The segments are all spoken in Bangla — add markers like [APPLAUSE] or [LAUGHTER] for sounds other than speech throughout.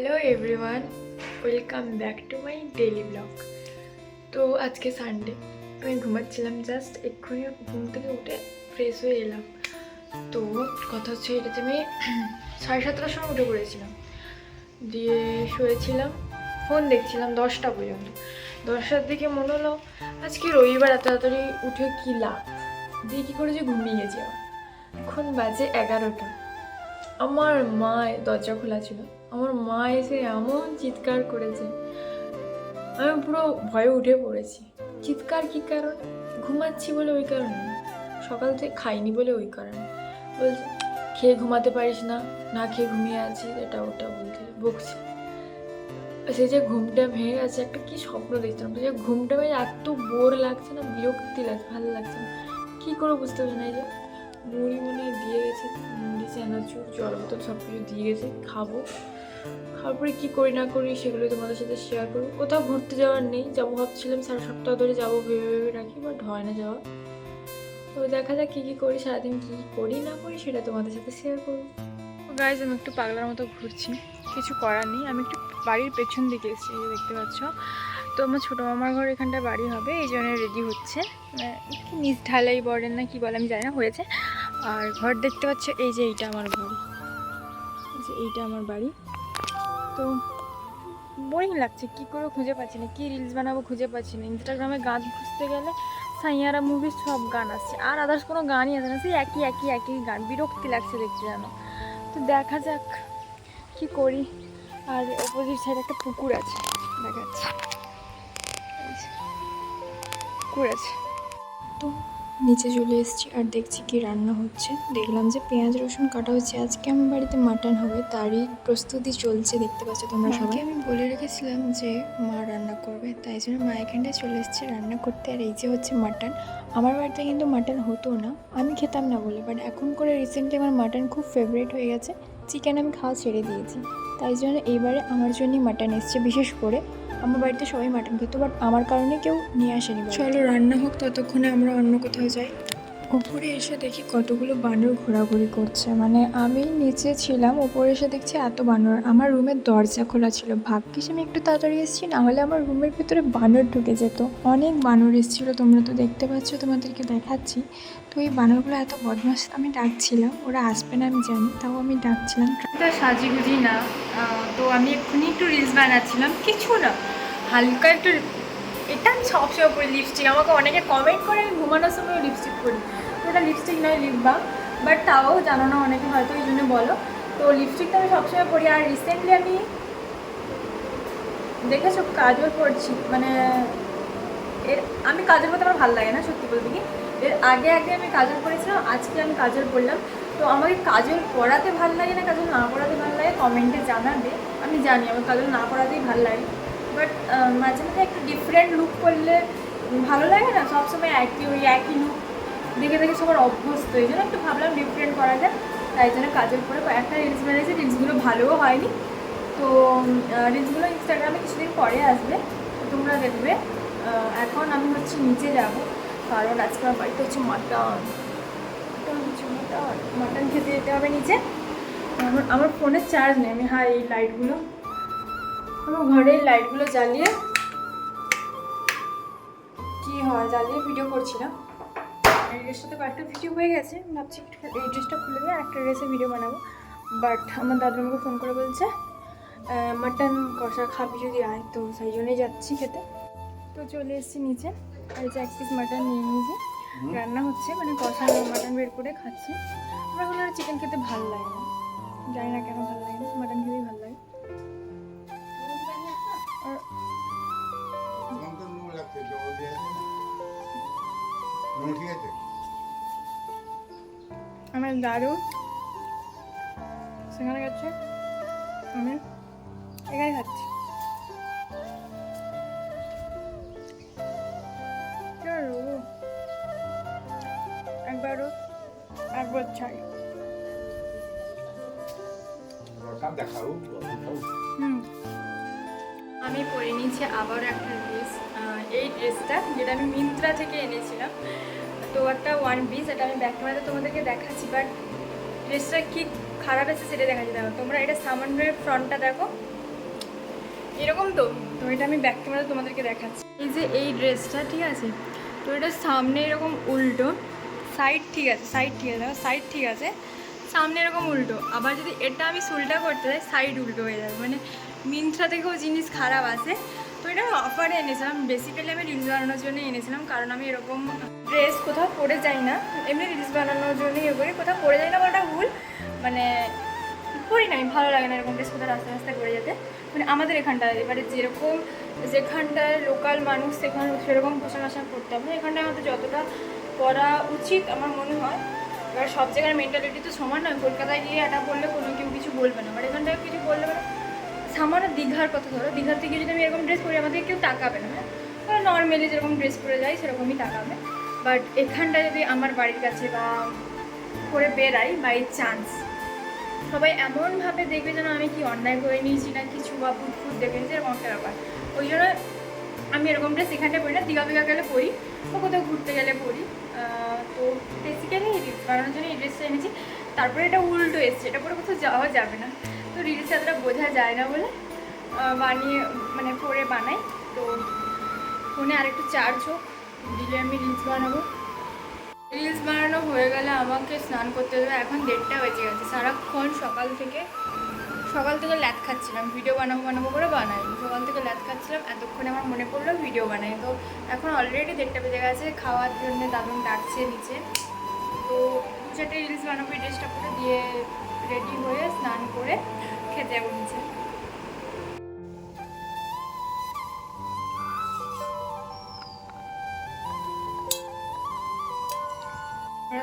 Hello everyone welcome back to my daily blog তো আজকে সানডে আমি ঘুমাচ্ছিলাম জাস্ট এক্ষুনি ঘুম থেকে উঠে ফ্রেশ হয়ে এলাম। তো কথা হচ্ছে এটা যে আমি [CLEARS THROAT] সাড়ে সাতটার সময় উঠে পড়েছিলাম। দিয়ে শুয়েছিলাম ফোন দেখছিলাম দশটা পর্যন্ত। দশটার দিকে মনে হলো, আজকে রবিবার, এত তাড়াতাড়ি উঠে কী লাভ? দিয়ে কী করে যে ঘুমিয়ে গেছি এখন বাজে এগারোটা। আমার মা দরজা খোলা ছিল। আমার মা এসে এমন চিৎকার করেছে। আমি পুরো ভয়ে উঠে পড়েছি। চিৎকার কী কারণ? ঘুমাচ্ছি বলে ওই কারণে। সকাল থেকে খাইনি বলে ওই কারণে। বলছে, খেয়ে ঘুমাতে পারিস না না খেয়ে ঘুমিয়ে আছিস, এটা ওটা বলতে বকছে। সে যে ঘুমটা ভেঙে গেছে, একটা কি স্বপ্ন দেখছিলাম। যে ঘুমটা ভেঙে এত বোর লাগছে না, বিরক্তি লাগছে, ভালো লাগছে না। কী করে বুঝতে পারছি না যে মুড়ি মনে দিয়ে গেছে, মুড়ি, চানাচুর জল বোতল সব কিছু দিয়ে গেছে, খাব। খাওয়ার পরে কী করি না করি সেগুলো তোমাদের সাথে শেয়ার করব। কোথাও ঘুরতে যাওয়ার নেই, যাব ভাবছিলাম সারা সপ্তাহ ধরে যাব, ভেবে ভেবে রাখি বাট হয় না যাওয়া। তো দেখা যাক কী কী করি, সারাদিন কী করি না করি সেটা তোমাদের সাথে শেয়ার করব। গাইজ আমি একটু পাগলার মতো ঘুরছি, কিছু করার নেই। আমি একটু বাড়ির পেছন দিকে এসেছি দেখতে পাচ্ছ। তো আমার ছোটো মামার ঘর এখানটা বাড়ি হবে, এই জন্য রেডি হচ্ছে। মানে কি নিচ ঢালাই বলেন না, কি বলে আমি জানি না, হয়েছে। আর ঘর দেখতে পাচ্ছ, এই যে এইটা আমার বাড়ি এই যে এইটা আমার বাড়ি। তো বোরিং লাগছে। কি করে খুঁজে পাচ্ছি না। কি রিলস বানাবো খুঁজে পাচ্ছি না। ইনস্টাগ্রামে গান খুঁজতে গেলে সাইয়ারা মুভির সব গান আসছে। আর আদার্স কোনো গানই আসে না। সেই একই একই একই গান। বিরক্তি লাগছে দেখতে যেন। তো দেখা যাক কি করি। আর অপোজিট সাইডে একটা পুকুর আছে। দেখাচ্ছে। এই যে, পুকুর আছে। তো নিচে চলে এসেছি আর দেখছি কি রান্না হচ্ছে। দেখলাম যে পেঁয়াজ রসুন কাটা হচ্ছে আজকে আমার বাড়িতে মাটন হবে তারই প্রস্তুতি চলছে দেখতে পাচ্ছ তোমরা সবাই। আমি বলে রেখেছিলাম যে মা রান্না করবে তাই জন্য মা এখানটায় চলে এসেছে রান্না করতে। আর এই যে হচ্ছে মাটন আমার বাড়িতে কিন্তু মাটন হতো না আমি খেতাম না বলে। বাট এখন করে রিসেন্টলি আমার মাটন খুব ফেভারিট হয়ে গেছে। চিকেন আমি খাওয়া ছেড়ে দিয়েছি। তাই জন্য এইবারে আমার জন্যই মাটন এসছে বিশেষ করে আমার বাড়িতে সবাই মাটন খেতো বাট আমার কারণে কেউ নিয়ে আসেনি চলো রান্না হোক, ততক্ষণে আমরা অন্য কোথাও যাই। ওপরে এসে দেখি কতগুলো বানর ঘোরাঘুরি করছে। মানে আমি নিচে ছিলাম, উপরে এসে দেখছি এত বানর। আমার রুমের দরজা খোলা ছিল। ভাগ্যিস আমি একটু তাড়াতাড়ি এসেছি নাহলে আমার রুমের ভিতরে বানর ঢুকে যেত। অনেক বানর এসেছিল, তোমরা তো দেখতে পাচ্ছ, তোমাদেরকে দেখাচ্ছি। তো এই বানরগুলো এত বদমাস আমি ডাকছিলাম, ওরা আসবে না আমি জানি, তাও আমি ডাকছিলাম। সাজিগুজি না তো আমি এক্ষুনি একটু রিলস বানাচ্ছিলাম। কিছু না, হালকা একটু এটা আমি সবসময় পরি লিপস্টিক আমাকে অনেকে কমেন্ট করে, আমি ঘুমানোর সময় লিপস্টিক পরি। তো ওটা লিপস্টিক নয় লিপ বাম বাট তাও জানো না অনেকে হয়তো এই জন্য বলো। তো লিপস্টিকটা আমি সবসময় পরি। আর রিসেন্টলি আমি দেখেছ কাজল পরছি। মানে এর, আমি কাজল পরতে আমার ভালো লাগে না, সত্যি বলতে কি। এর আগে আগে আমি কাজল পরেছিলাম, আজকে আমি কাজল পরলাম। তো আমাকে কাজল পরাতে ভালো লাগে না, কাজল না পরাতে ভালো লাগে কমেন্টে জানাবে। আমি জানি, আমার কাজল না পরাতেই ভালো লাগে। বাট মাঝে মাঝে একটু ডিফারেন্ট লুক করলে ভালো লাগে না? সবসময় একই, ওই একই লুক দেখে দেখে সবার অভ্যস্ত। এই জন্য একটু ভাবলাম ডিফারেন্ট করা যায় তাই জন্য কাজের পরে কয়েকটা রিলস বেরিয়েছে রিলসগুলো ভালোও হয়নি। তো রিলসগুলো ইনস্টাগ্রামে কিছুদিন পরে আসবে। তোমরা দেখবে। এখন আমি হচ্ছে নিচে যাব। কারণ আজকে আমার বাড়িতে হচ্ছে মাটন মাটন খেতে যেতে হবে নিচে। আমার আমার ফোনের চার্জ নেই। আমি হ্যাঁ এই লাইটগুলো আমার ঘরের লাইটগুলো জ্বালিয়ে কি হয় জ্বালিয়ে ভিডিও করছিলাম। এই ড্রেসটাতে কয়েকটা ভিডিও হয়ে গেছে ভাবছি একটু এই ড্রেসটা খুলে দিয়ে একটা ড্রেসে ভিডিও বানাবো। বাট আমার দাদু আমাকে ফোন করে বলছে মাটন কষা খাবি যদি আয় তো সেই জন্যই যাচ্ছি খেতে। তো চলে এসেছি নিচে আর এই যে এক পিস মাটন নিয়ে নিয়েছি। রান্না হচ্ছে মানে কষা মাটন বের করে খাচ্ছি। আমার হলো চিকেন খেতে ভালো লাগে না। জানি না কেন ভালো লাগে না মাটন খেতেই ভালো লাগে। নুন ঠিক আছে? আমার দাদু। সেখানে গেছে। আমি এখানে খাচ্ছি। একবারও একবার দেখাও দেখাও। হুম। আমি পরে নিয়েছি আবার একটা ড্রেস এই ড্রেসটা যেটা আমি মিন্ত্রা থেকে এনেছিলাম। তো একটা ওয়ান পিস এটা আমি ব্যাক ক্যামেরাতে তোমাদেরকে দেখাচ্ছি বাট ড্রেসটা কী খারাপ এসেছে সেটা দেখাচ্ছি। দেখো, তোমরা এটা সামান্যের ফ্রন্টটা দেখো। এরকম তো? তো এটা আমি ব্যাক ক্যামেরা তোমাদেরকে দেখাচ্ছি। এই যে এই ড্রেসটা ঠিক আছে? তো এটা সামনে এরকম উল্টো সাইড ঠিক আছে সাইড ঠিক আছে সাইড ঠিক আছে। সামনে এরকম উল্টো। আবার যদি এটা আমি সুলটা করতে যাই সাইড উল্টো হয়ে যাবে। মানে মিন্ত্রা থেকেও জিনিস খারাপ আছে। তো এটা অফারে এনেছিলাম। বেসিক্যালি আমি রিলস বানানোর জন্য এনেছিলাম। কারণ আমি এরকম ড্রেস কোথাও পরে যাই না। এমনি রিলস বানানোর জন্যই এ করি। কোথাও পরে যাই না বলাটা ভুল। মানে পরি না। আমি ভালো লাগে না এরকম ড্রেস কোথাও রাস্তা রাস্তায় পরে যেতে। মানে আমাদের এখানটায়, এবারে যেরকম যেখানটায় লোকাল মানুষ, সেখানে সেরকম পোশাক আশাক করতে হবে এখানটায় আমাদের যতটা পরা উচিত আমার মনে হয়। এবার সব জায়গার মেন্টালিটি তো সমান নয়। কলকাতায় গিয়ে এটা বললে কোনো কেউ কিছু বলবে না। বাট এখানটায় কিছু বললে মানে সামান্য দীঘার কথা ধরো। দীঘার থেকে যদি আমি এরকম ড্রেস পরি আমাদের কেউ তাকাবে না হ্যাঁ? নর্মালি যেরকম ড্রেস পরে যাই, সেরকমই তাকাবে। বাট এখানটায় যদি আমার বাড়ির কাছে বা করে বেরাই বাই চান্স সবাই এমনভাবে দেখবে যেন আমি কি অন্যায় করে নিয়েছি না কিছু বা ভূত ফুট দেখে নিয়েছি, এরকম একটা ব্যাপার। ওই জন্য আমি এরকম ড্রেস পরি না দীঘা ফিঘা গেলে পরি বা কোথাও ঘুরতে গেলে আহ, তো বেসিক্যালি রিলস বানানোর জন্য এই ড্রেসটা এনেছি। তারপরে এটা উল্টো এসছে এটা পরে কোথাও যাওয়া যাবে না। তো রিলস এতটা বোঝা যায় না বলে বানিয়ে মানে পরে বানাই। তো ফোনে আরেকটু চার্জ হোক দিলে আমি রিলস বানাবো। রিলস বানানো হয়ে গেলে আমাকে স্নান করতে হবে এখন দেড়টা বেজে গেছে। সারাক্ষণ সকাল থেকে সকাল থেকে ল্যাদ খাচ্ছিলাম ভিডিও বানাবো বানাবো করে বানাই সকাল থেকে ল্যাদ খাচ্ছিলাম, এতক্ষণে আমার মনে পড়ল ভিডিও বানাই। তো এখন অলরেডি দেড়টা বেজে গেছে, খাওয়ার জন্য দাদুন ডাকছে নিচে। তো চারটে রিলস বানাবো ড্রেসটা করে দিয়ে রেডি হয়ে স্নান করে খেতে যাব নিচে।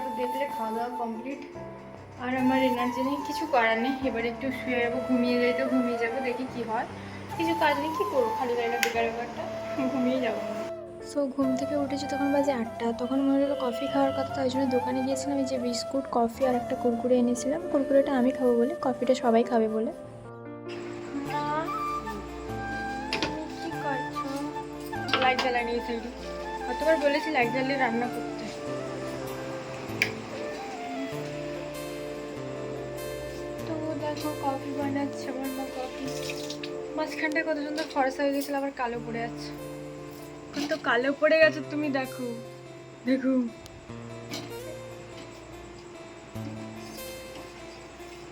তো দেখলে খাওয়া দাওয়া কমপ্লিট আর আমার এনার্জি নেই কিছু করার নেই। এবার একটু শুয়ে যাব ঘুমিয়ে যাই তো ঘুমিয়ে যাব দেখি কি হয়। কিছু কাজ নেই কী করব? খালি গাড়িটা বেকার ব্যাপারটা ঘুমিয়ে যাব। সো ঘুম থেকে উঠেছি তখন বাজে আটটা। তখন মনে হলো কফি খাওয়ার কথা তাই জন্য দোকানে গিয়েছিলাম এই যে বিস্কুট কফি আর একটা কুরকুরে এনেছিলাম। কুরকুরেটা আমি খাব বলে কফিটা সবাই খাবে বলে। লাইট জ্বালানি কতবার বলেছি লাইট জ্বালিয়ে রান্না করতে। দেখো কফি বানাচ্ছে আমার মা কফি মাঝখানটায় কত সুন্দর ফরসা হয়ে গেছিল আবার কালো পড়ে যাচ্ছে এখন তো কালো পড়ে গেছে তুমি দেখো। দেখো।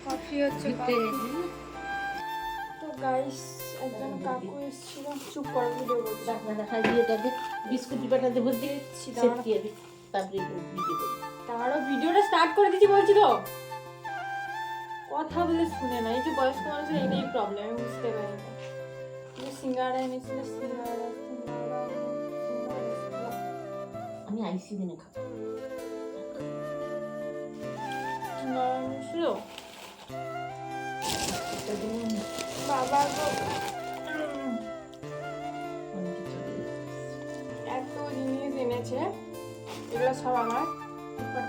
কফি হচ্ছে তো গাইস একজন কাকু এসেছিল। চুপ করো ভিডিও করছি বিস্কুট ডিবাটা দেবো দিচ্ছি, তারপরে ভিডিও তারও ভিডিওটা স্টার্ট করে দিচ্ছি বলছি তো। কথা বলে শুনে না। এই যে বয়স্ক মানুষের এটাই প্রবলেম আমি বুঝতে পারি না। সিঙ্গারা এনেছিল, সিঙ্গারা আমি আইসি দিনে খাব। বাবা এত জিনিস এনেছে, এগুলো সব আমার।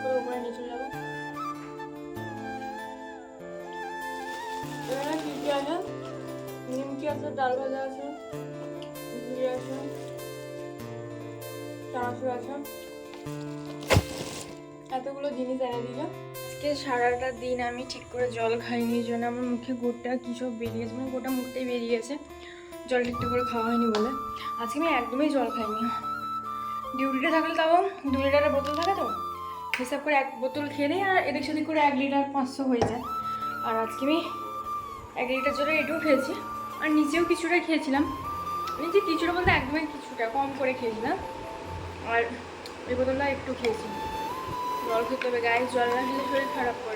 করে উপরে নিয়ে চলে যাব। এখানে কি কি আছে নিমকি আছে ডাল ভাজা আছে ঘুগনি আছে, চানাচুর আছে। এতগুলো জিনিস এনে দিল আজকে সারাটা দিন আমি ঠিক করে জল খাইনি জন্য আমার মুখে গোটা কী সব বেরিয়েছে মানে গোটা মুখটাই বেরিয়েছে। জল ঠিকঠাক করে খাওয়া হয়নি বলে। আজকে আমি একদমই জল খাইনি। ডিউটিতে থাকলে তাও দু লিটারের বোতল থাকে তো? হিসাব করে এক বোতল খেয়ে আর এদিক সেদিক করে এক লিটার পাঁচশো হয়ে যায়। আর আজকে আমি এক লিটার জলে এটাও খেয়েছি। আর নিচেও কিছুটা খেয়েছিলাম। নিচে কিছুটা বলতে একদমই কিছুটা কম করে খেয়েছিলাম। আর এই বোতলটা একটু খেয়েছি। জল খেতে হবে, গায়ে জল না খেলে শরীর খারাপ করে।